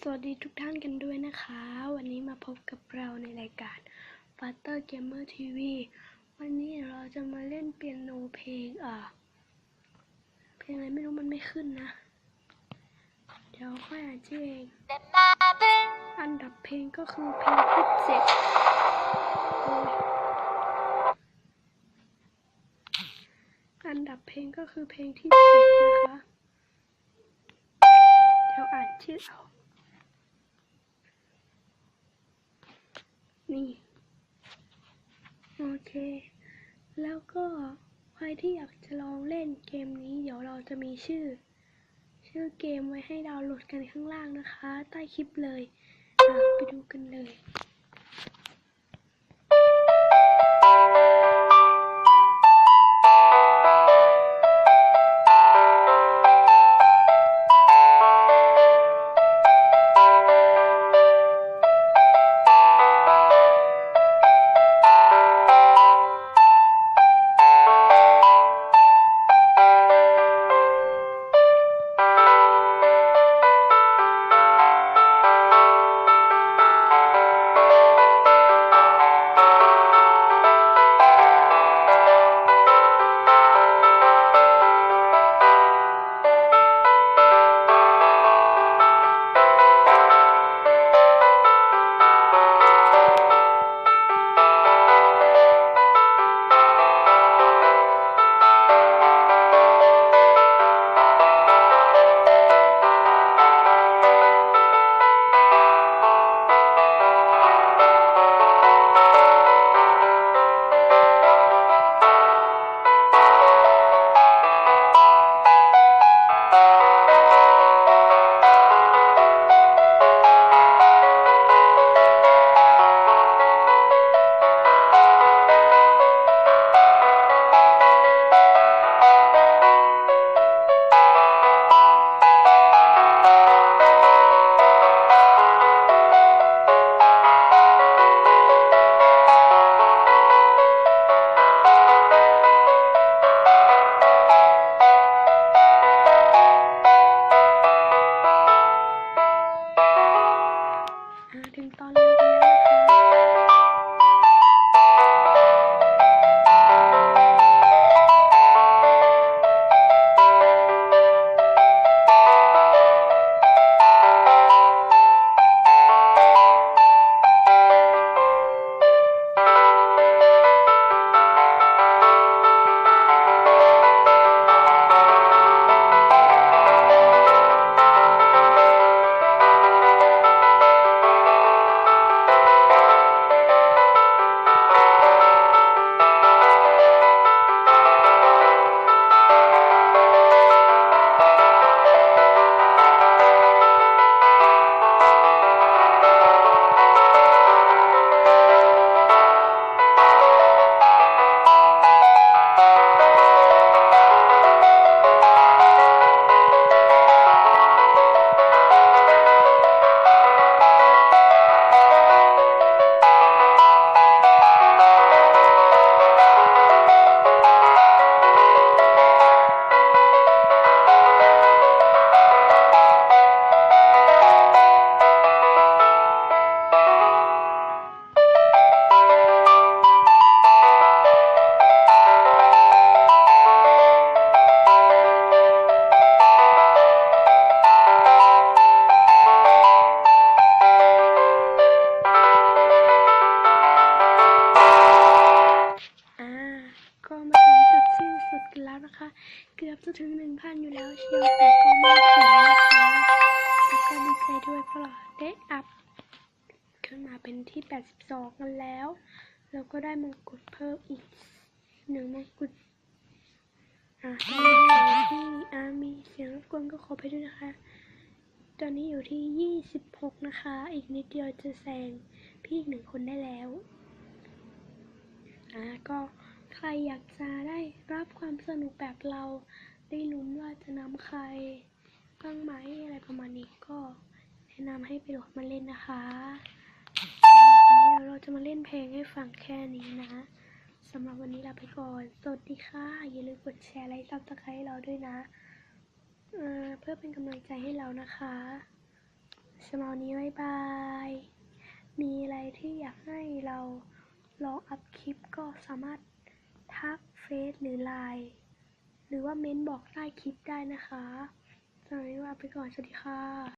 สวัสดีทุกท่านกันด้วยนะคะ วันนี้มาพบกับเราในรายการ f a t e r Gamer TV วันนี้เราจะมาเล่นเปียโนเพลงอะเพลงอะไรไม่รู้มันไม่ขึ้นนะ เดี๋ยวค่อยอ่านชื่อเอง อันดับเพลงก็คือเพลงที่เจ็ดอันดับเพลงก็คือเพลงที่เจ็ดนะคะเดี๋ยวอ่า นี่ โอเค แล้วก็ใครที่อยากจะลองเล่นเกมนี้ เดี๋ยวเราจะมีชื่อ ชื่อเกมไว้ให้ดาวน์โหลดกันข้างล่างนะคะ ใต้คลิปเลย ไปดูกันเลย อ่ ถึงหนึ่งพันอยู่แล้วเชียวแต่ก็ไม่ถึงนะคะแล้วก็ดีใจด้วยเพราะเราได้อัพขึ้นมาเป็นที่ 82 กันแล้ว แล้วก็ได้มงกุฎเพิ่มอีกหนึ่งมงกุฎอ่าตอนนี้อยู่ที่อามีเสียงรบกวนก็ขอไปด้วยนะคะ ตอนนี้อยู่ที่ 26 นะคะ อีกนิดเดียวจะแซงพี่อีกหนึ่งคนได้แล้วอ่าก็ใครอยากจะได้รับความสนุกแบบเรา ได้ลุ้นว่าจะนำใครบ้างไหมอะไรประมาณนี้ก็แนะนำให้ไปโหลดมาเล่นนะคะสำหรับวันนี้เราจะมาเล่นเพลงให้ฟังแค่นี้นะสำหรับวันนี้ลาไปก่อน สวัสดีค่ะ อย่าลืมกดแชร์ไลค์ซับสไครต์เราด้วยนะเเพื่อเป็นกำลังใจให้เรานะคะสำหรับวันนี้บ๊ายบาย มีอะไรที่อยากให้เราลองอัพคลิปก็สามารถทักเฟซหรือไลน์ หรือว่าเม้นบอกใต้คลิปได้นะคะสำหรับวันนี้ลาไปก่อน สวัสดีค่ะ